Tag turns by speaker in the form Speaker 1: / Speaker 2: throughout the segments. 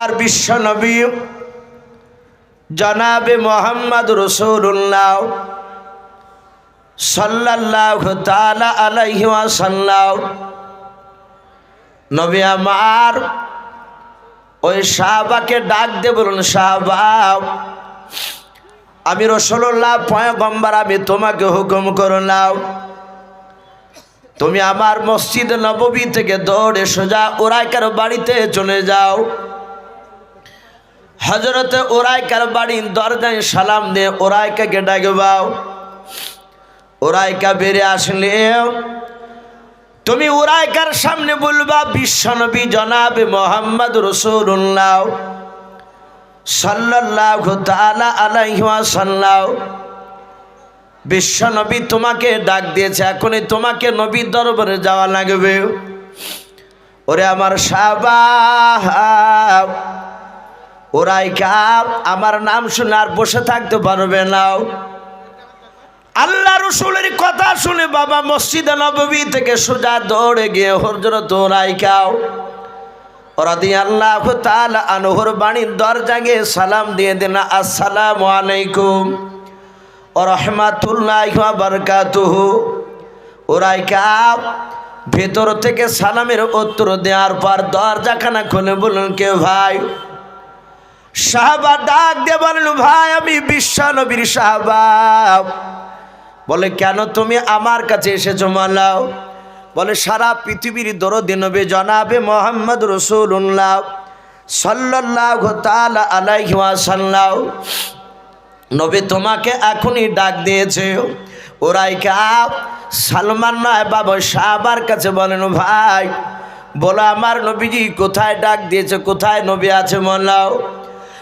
Speaker 1: আর বিশ্ব নবী জনাবে মোহাম্মদ রসুল্লাহ সাল্লাহ তালা নবী আমার ওই সাহাবাকে ডাক দে বলুন সাহাবা, আমি রসুল্লাহ পয়গম্বর, আমি তোমাকে হুকুম করলাম, তুমি আমার মসজিদ নববী থেকে দৌড়ে সোজা ওরাইকার বাড়িতে চলে যাও। হজরতে ওরাইকার বাড়ির দরজায় সালাম দিয়ে ওরাইকাকে ডাকবাও ওরাইকা বেড়ে আসলে তুমি ওরাইকার সামনে বলবা, বিশ্বনবী জনাবে মোহাম্মদ রসুল্লাহ সাল্লাহ তালা আলাইহা সাল্লাহ বিশ্বনবী তোমাকে ডাক দিয়েছে, এখনই তোমাকে নবীর দরবারে যাওয়া লাগবে। ওরে আমার সাবা ওরাই কাপ আমার নাম শুনে আর বসে থাকতে পারবে না। আল্লাহ রসুলের কথা শুনে বাবা মসজিদে নবী থেকে সোজা দৌড়ে গিয়ে হরজরত ওরাই ওরা দিয়ে আল্লাহ তালা আনহর বাণীর দরজা গিয়ে সালাম দিয়ে দিন আসসালামু আলাইকুম ও রহমাতুল্লাহ বরকাতুহু। ওরাই কাপ ভেতর থেকে সালামের উত্তর দেওয়ার পর দরজাখানা খুলে বলুন কে ভাই? সাহাবা ডাক দিয়ে বলেন ভাই, আমি বিশ্ব বিশ্বনবীর সাহাবা। বলে, কেন তুমি আমার কাছে এসেছ মালাও? বলে, সারা পৃথিবীর দরদি নবী জনাবে মোহাম্মদ রসুল্লাহ সাল্লাহ তালা আলাইহি ওয়াসাল্লাহ নবী তোমাকে এখনই ডাক দিয়েছে। ওরাই কাপ সালমান নয় বাবা সাহাবার কাছে বলেন, ভাই, বলো, আমার নবীজি কোথায় ডাক দিয়েছে? কোথায় নবী আছে মল্লাও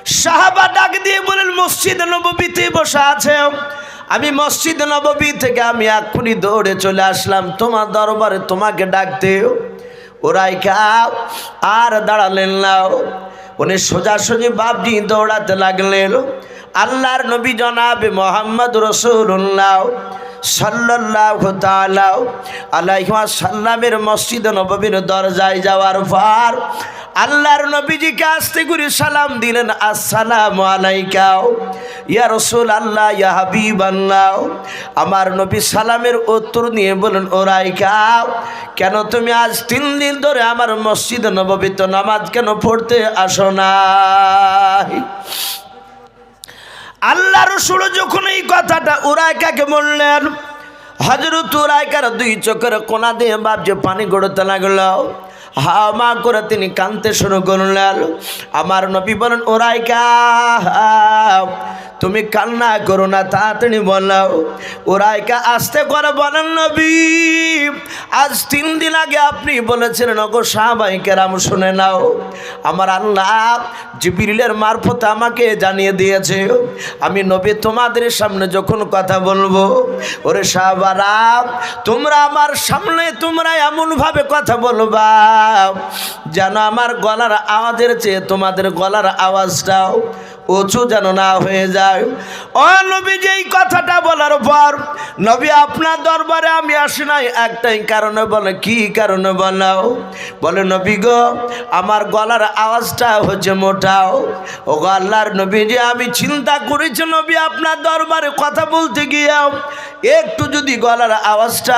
Speaker 1: সাহাবা ডাক দিয়ে বলেন মসজিদ নবীতে বসে আছে? আমি মসজিদ নববী থেকে আমি এক্ষুনি দৌড়ে চলে আসলাম। তোমার দরবারে তোমাকে ডাকতে ওরাই খাও আর দাঁড়ালেন না। উনি সোজাসুজি বাবজি দৌড়াতে লাগলেন। আল্লাহর নবী জনাবে মোহাম্মদ রসুল্লাহ সাল্লাহ আলাইহা সাল্লামের মসজিদ নবীর দরজায় যাওয়ার পর আল্লাহর নবীজিকে আসতে করে সালাম দিলেন, আসসালাম আলাইকাও, ইয়া রসুল আল্লাহ ইয়া হাবিব আল্লাহ আমার নবী সালামের উত্তর নিয়ে বলুন ওরাই খাও কেন তুমি আজ তিন দিন ধরে আমার মসজিদ নববিত নামাজ কেন পড়তে আসো নাই? আল্লাহ রসুল যখন এই কথাটা উরায়কাকে বললেন হজরত উরায়কার দুই চোখের কোনা দিয়ে যে পানি গড়তে লাগল। হামা করে তিনি কানতে শুরু করলেন। আমার নবী বলেন ওরাইকা তুমি কান্না করো না, তাড়াতাড়ি বলাও। ওরাইকা আসতে করে বলেন নবী। আজ তিন দিন আগে আপনি বলেছিলেন অগো সাহাবাই কেরাম, শুনে নাও। আমার আল্লাহ জিবিরিলের মারফত আমাকে জানিয়ে দিয়েছে। আমি নবী তোমাদের সামনে যখন কথা বলব, ওরে সাহাবারা, তোমরা আমার সামনে তোমরা এমনভাবে কথা বলবা, যেন আমার গলার আওয়াজের চেয়ে তোমাদের গলার আওয়াজটাও উঁচু যেন না হয়ে যায়। ও নবী যেই কথাটা বলার পর নবী আপনার দরবারে আমি আসি নাই, একটাই কারণে বলে, কি কারণে বলাও বলে, নবী গো, আমার গলার আওয়াজটা হচ্ছে মোটাও ও আল্লাহর নবী যে আমি চিন্তা করেছি নবী আপনার দরবারে কথা বলতে গিয়েও একটু যদি গলার আওয়াজটা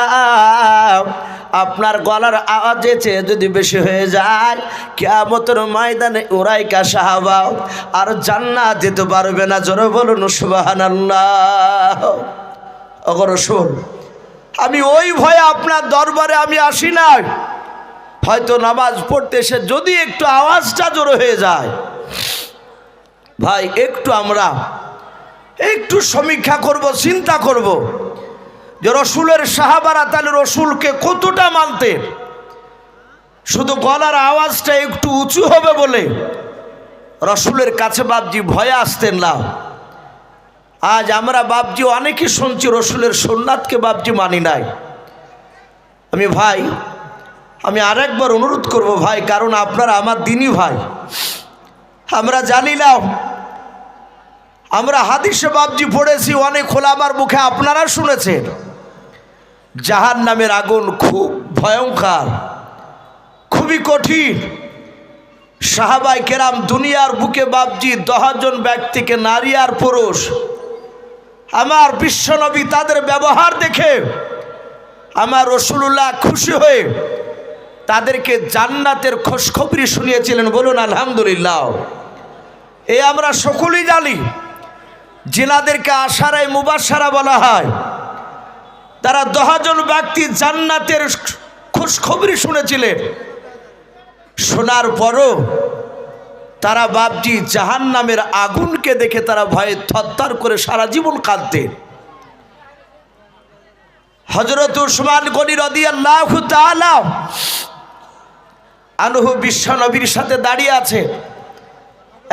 Speaker 1: আপনার গলার আওয়াজে চেয়ে যদি বেশি হয়ে যায় কেমতর ময়দানে ওরাই কা সাহাবা আর জান্নাত যেতে পারবে না। জোরে বলুন সুবাহান আল্লাহ আমি ওই ভয়ে আপনার দরবারে আমি আসি না হয়তো নামাজ পড়তে এসে যদি একটু আওয়াজটা জোরে হয়ে যায়, ভাই, একটু আমরা একটু সমীক্ষা করব, চিন্তা করব। যে রসুলের সাহাবারা তাহলে রসুলকে কতটা মানতেন শুধু গলার আওয়াজটা একটু উঁচু হবে বলে। রসুলের কাছে বাবজি ভয়ে আসতেন না। আজ আমরা বাবজি অনেকে শুনছি, রসুলের সোননাথকে বাবজি মানি নাই। আমি ভাই, আমি আরেকবার অনুরোধ করব ভাই, কারণ আপনারা আমার দিনই ভাই। আমরা জানি না, আমরা হাদিসে বাবজি পড়েছি, অনেক খোলা আমার মুখে আপনারা শুনেছেন। জাহান নামের আগুন খুব ভয়ঙ্কর, খুবই কঠিন। সাহাবাই কেরাম দুনিয়ার বুকে বাবজি দশজন ব্যক্তিকে নারী আর পুরুষ, আমার বিশ্বনবী তাদের ব্যবহার দেখে আমার রসুল্লাহ খুশি হয়ে তাদেরকে জান্নাতের খোঁজখবরি শুনিয়েছিলেন, বলুন আলহামদুলিল্লাহ। এ আমরা সকলেই জানি জেলাদেরকে আশারায় মুবাসারা বলা হয়। তারা দহাজন ব্যক্তি জান্নাতের খোঁজখবরি শুনেছিলেন। শোনার পরও তারা বাপজি জাহান নামের আগুনকে দেখে তারা ভয়ে থরথর করে সারা জীবন কাঁদতেন হজরত উসমান গনি রদি আল্লাহ আনহু বিশ্বনবীর সাথে দাঁড়িয়ে আছে।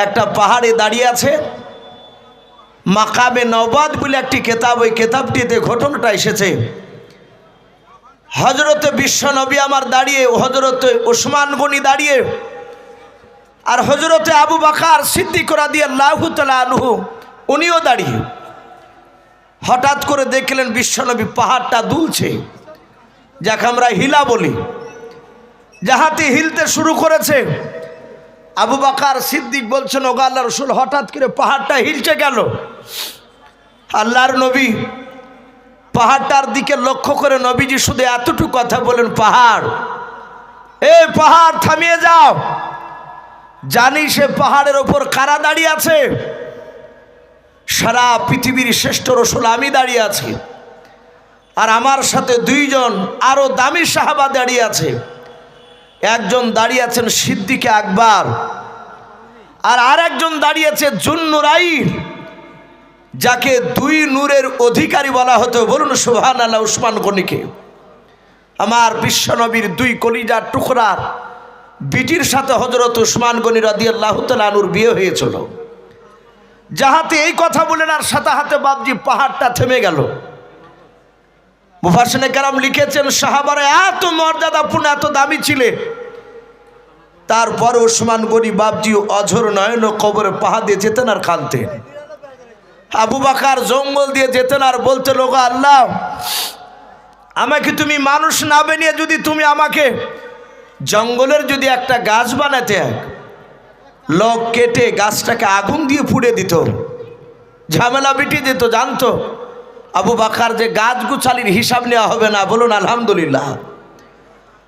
Speaker 1: একটা পাহাড়ে দাঁড়িয়ে আছে। মাকামে নবাদ বলে একটি কেতাব, ওই কেতাবটিতে ঘটনাটা এসেছে। হজরতে বিশ্বনবী আমার দাঁড়িয়ে হজরতে ওসমান গনি দাঁড়িয়ে, আর হজরতে আবু বাকার সিদ্দিক দিয়ে লাহুতলা আনহু, উনিও দাঁড়িয়ে। হঠাৎ করে দেখলেন বিশ্বনবী পাহাড়টা দুলছে, যাকে আমরা হিলা বলি। যাহাতে হিলতে শুরু করেছে, আবু বাকার সিদ্দিক বলছেন, ওগা আল্লাহ রসুল, হঠাৎ করে পাহাড়টা হিলছে গেল আল্লাহর নবী পাহাড়টার দিকে লক্ষ্য করে নবীজি শুধু এতটুকু কথা বলেন, পাহাড়, এ পাহাড় থামিয়ে যাও। জানি সে পাহাড়ের ওপর কারা দাঁড়িয়ে আছে। সারা পৃথিবীর শ্রেষ্ঠ রসুল আমি দাঁড়িয়ে আছি। আর আমার সাথে দুইজন আরও দামি সাহাবা দাঁড়িয়ে আছে। একজন দাঁড়িয়ে আছেন সিদ্দিকে আকবর, আর আর একজন দাঁড়িয়েছে জুন্নুরাইর যাকে দুই নূরের অধিকারী বলা হতো, বলুন সোহান আল্লাহ উসমান গনিকে। আমার বিশ্বনবীর দুই কলিজার টুকরার বিটির সাথে হজরত উসমান গনি রাদি আল্লাহ তালুর বিয়ে হয়েছিল। যাহাতে এই কথা বলেন, আর সাথে হাতে বাবজি পাহাড়টা থেমে গেল। মুফাসনে কারাম লিখেছেন, সাহাবারা এত মর্যাদাপূর্ণ এত দামি ছিলে। তারপর ওসমান গনি বাবজি অঝর নয়ন কবরে পাহা দিয়ে যেতেন আর কানতেন আবু বাকার জঙ্গল দিয়ে যেতেন আর বলতে লোক আল্লাহ, আমাকে তুমি মানুষ না বানিয়ে যদি তুমি আমাকে জঙ্গলের যদি একটা গাছ বানাতে, লোক কেটে গাছটাকে আগুন দিয়ে পুড়ে দিত, ঝামেলা বিটি দিত, জানতো? আবু বাকার যে গাছ গুছালির হিসাব নেওয়া হবে না, বলুন আলহামদুলিল্লাহ।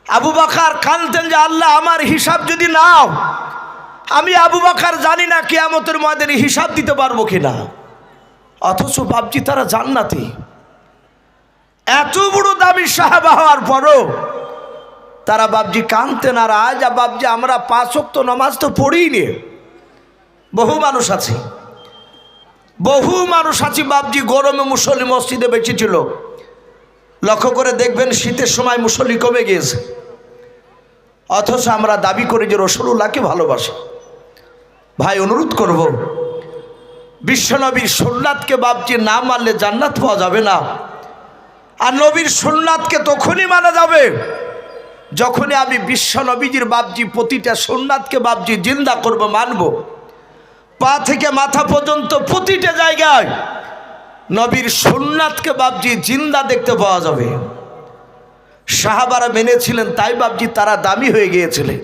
Speaker 1: আবু বাকার কানতেন যে, আল্লাহ, আমার হিসাব যদি নাও, আমি আবু বাকার জানি না কেয়ামতের ময়দানে হিসাব দিতে পারব কিনা। অথচ বাবজি তারা জান্নাতি। এত বড় দামি সাহাবা হওয়ার পরও তারা বাবজি কানতেন আর আজ বাবজি আমরা পাঁচ অক্ত নমাজ তো পড়িই নি বহু মানুষ আছে। বহু মানুষ আছে বাবজি গরমে মুসল্লি মসজিদে বেঁচে ছিল। লক্ষ্য করে দেখবেন শীতের সময় মুসল্লি কমে গিয়েছে। অথচ আমরা দাবি করি যে রসুল্লাহকে ভালোবাসি। ভাই, অনুরোধ করব বিশ্বনবীর সোননাথকে বাবজি না মানলে জান্নাত পাওয়া যাবে না। আর নবীর সোননাথকে তখনই মানা যাবে যখনই আমি বিশ্বনবীজির বাবজি প্রতিটা সোননাথকে বাবজি জিন্দা করব, মানব। পা থেকে মাথা পর্যন্ত প্রতিটা জায়গায় নবীর সোননাথকে বাবজি জিন্দা দেখতে পাওয়া যাবে। সাহাবারা মেনেছিলেন, তাই বাবজি তারা দামি হয়ে গিয়েছিলেন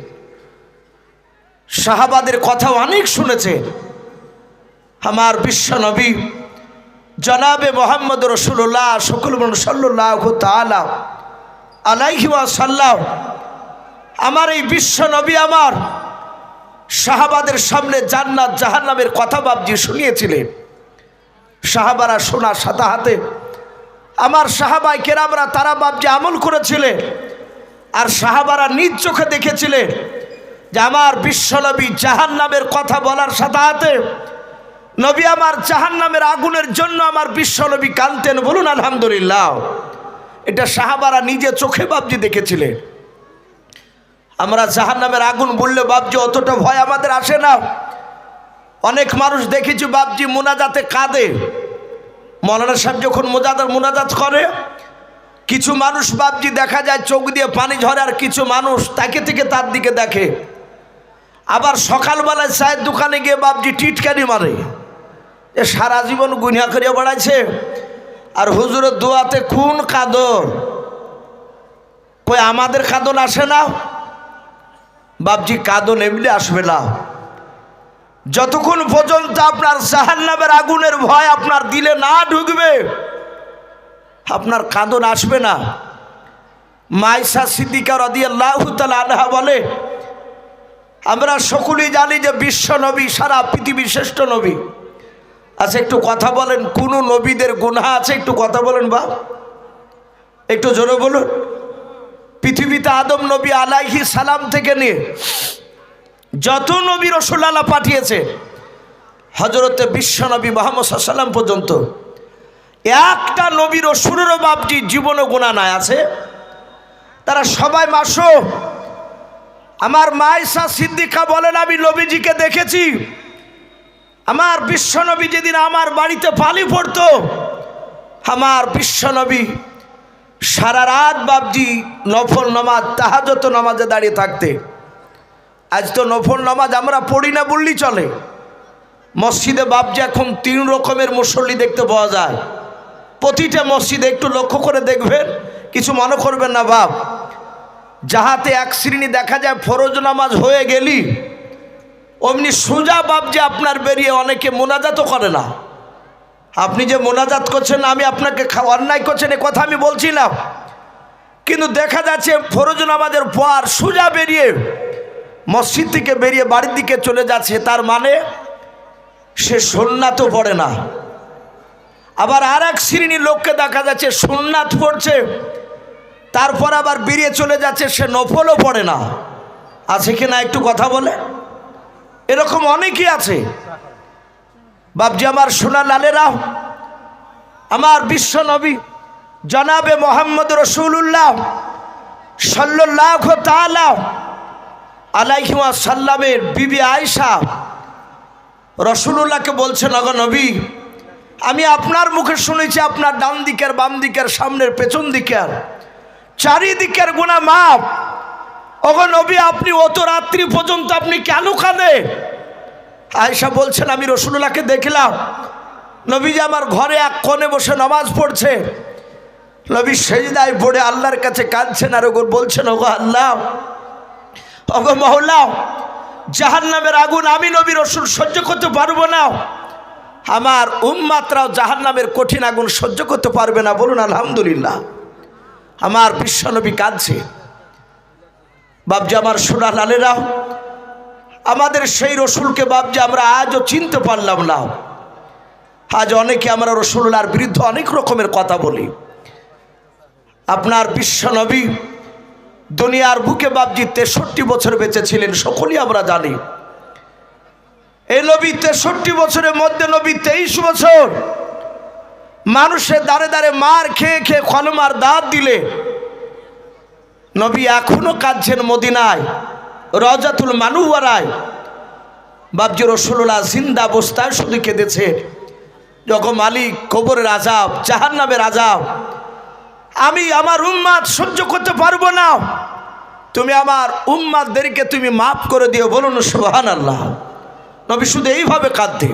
Speaker 1: সাহাবাদের কথা অনেক শুনেছে। আমার বিশ্ব নবী, জনাবে মোহাম্মদ রসুল্লাহ সকল সাল্লাহ তালা আলাইহিমা সাল্লাহ আমার এই বিশ্ব নবী আমার সাহাবাদের সামনে জান্নাত জাহান্নামের কথা বাবজি শুনিয়েছিলেন। সাহাবারা শোনা সাথে হাতে, আমার সাহাবাই কেরামরা তারা বাবজি আমল করেছিলেন আর সাহাবারা নিজ চোখে দেখেছিলেন যে আমার বিশ্বনবী জাহান নামের কথা বলার সাথে হাতে নবী আমার জাহান নামের আগুনের জন্য আমার বিশ্বনবী কানতেন বলুন, আলহামদুলিল্লাহ। এটা সাহাবারা নিজে চোখে বাবজি দেখেছিলেন। আমরা জাহান নামের আগুন বললে বাবজি, অতটা ভয় আমাদের আসে না। অনেক মানুষ দেখেছি বাবজি মোনাজাতে কাঁদে। মৌলানা সাহেব যখন মোজাদার মোনাজাত করে, কিছু মানুষ বাবজি দেখা যায় চোখ দিয়ে পানি ঝরে আর কিছু মানুষ তাকে থেকে তার দিকে দেখে। আবার সকালবেলায় চায়ের দোকানে গিয়ে বাবজি টিটকানি মারে। এ সারা জীবন গুনিয়া করিয়া বেড়াইছে। আর হুজুরের দোয়াতে কোন কাদর কই আমাদের কাদল আসে না? বাপজি, কাঁদন এমনি আসবে না। যতক্ষণ পর্যন্ত আপনার জাহান্নামের আগুনের ভয় আপনার দিলে না ঢুকবে, আপনার কাঁদন আসবে না। মাইসা সিদ্দিকা রদিয়াল্লাহ তালা আনহা বলে, আমরা সকলেই জানি যে বিশ্ব নবী, সারা পৃথিবীর শ্রেষ্ঠ নবী। আচ্ছা একটু কথা বলেন, কোন নবীদের গুণা আছে? একটু কথা বলেন বা একটু জোরে বলুন। পৃথিবীতে আদম নবী আলাইহি সালাম থেকে নিয়ে যত নবী রসুল্লাহ পাঠিয়েছে হজরতে বিশ্বনবী মোহাম্মদ সাল্লাম পর্যন্ত, একটা নবীর রসুলেরও বাপটি জীবনে গুণা নাই, আছে? তারা সবাই মাসো আমার মাইসা সিদ্দিকা বলেন, আমি নবীজিকে দেখেছি। আমার বিশ্বনবী যেদিন আমার বাড়িতে পালি পড়তো, আমার বিশ্বনবী সারা রাত বাবজি নফল নামাজ তাহাজত নামাজে দাঁড়িয়ে থাকতে। আজ তো নফল নামাজ আমরা পড়ি না বললেই চলে। মসজিদে বাবজি এখন তিন রকমের মুসল্লি দেখতে পাওয়া যায়। প্রতিটা মসজিদে একটু লক্ষ্য করে দেখবেন, কিছু মনে করবেন না বাপ। যাহাতে এক শ্রেণি দেখা যায় ফরজ নামাজ হয়ে গেলি অমনি সোজা বাপ যে আপনার বেরিয়ে অনেকে মোনাজাতও করে না। আপনি যে মোনাজাত করছেন, আমি আপনাকে অন্যায় করছেন, এ কথা আমি বলছি না কিন্তু দেখা যাচ্ছে ফরজ নামাজের পর সোজা বেরিয়ে মসজিদ থেকে বেরিয়ে বাড়ির দিকে চলে যাচ্ছে। তার মানে সে সোননাথও পড়ে না। আবার আর এক শ্রেণির লোককে দেখা যাচ্ছে সোননাথ পড়ছে। তারপর আবার বেরিয়ে চলে যাচ্ছে, সে নফলও পড়ে না। আছে কি না একটু কথা বলে? এরকম অনেকেই আছে। বাবজি আমার সোনা লালেরা আমার বিশ্ব নবী, জনাবে মোহাম্মদ রসুল্লাহ সাল্লাহ তালাহ আলাইহিমা সাল্লামের বিবি আয়সা রসুল্লাহকে বলছেন অগ নবী, আমি আপনার মুখে শুনেছি, আপনার ডান দিকের, বাম দিকের, সামনের, পেছন দিকের, চারিদিকের গুণা মাপ অগ নবী, আপনি অত রাত্রি পর্যন্ত আপনি কেন কাঁদে আয়সা বলছেন, আমি রসুল্লাহকে দেখলাম। নবীজি আমার ঘরে এক কোণে বসে নামাজ পড়ছে। নবী সেজদায় পড়ে আল্লাহর কাছে কাঁদছেন আর ওগো বলছেন, ওগো আল্লাহ, ওগো মহল্লা জাহান নামের আগুন আমি নবী রসুল সহ্য করতে পারব না। আমার উম্মাত্রাও জাহান নামের কঠিন আগুন সহ্য করতে পারবে না। বলুন, আলহামদুলিল্লাহ। আমার বিশ্বনবী কাঁদছে। বাবজি আমার সোনা লালেরা আমাদের সেই রসুলকে বাবজি আমরা আজও চিনতে পারলাম না। আজ অনেকে আমরা রসুল্লার বিরুদ্ধে অনেক রকমের কথা বলি। আপনার বিশ্বনবী দুনিয়ার বুকে বাবজি তেষট্টি বছর বেঁচে ছিলেন সকলেই আমরা জানি। এই নবী তেষট্টি বছরের মধ্যে নবী তেইশ বছর। মানুষের দাঁড়ে দাঁড়ে মার খেয়ে খেয়ে কলমার দাঁত দিলে। নবী এখনও কাঁদছেন মদিনায়, রজাতুল মানুয়ারায় বাবজি রসুল্লাহ জিন্দা অবস্থায় শুধু কেঁদেছে। যখন মালিক কবরের আজাব জাহান নামের আজাব আমি আমার উম্মাদ সহ্য করতে পারব না। তুমি আমার উম্মাদদেরকে তুমি মাফ করে দিও, বলুন সোহান আল্লাহ নবী শুধু এইভাবে কাঁদতে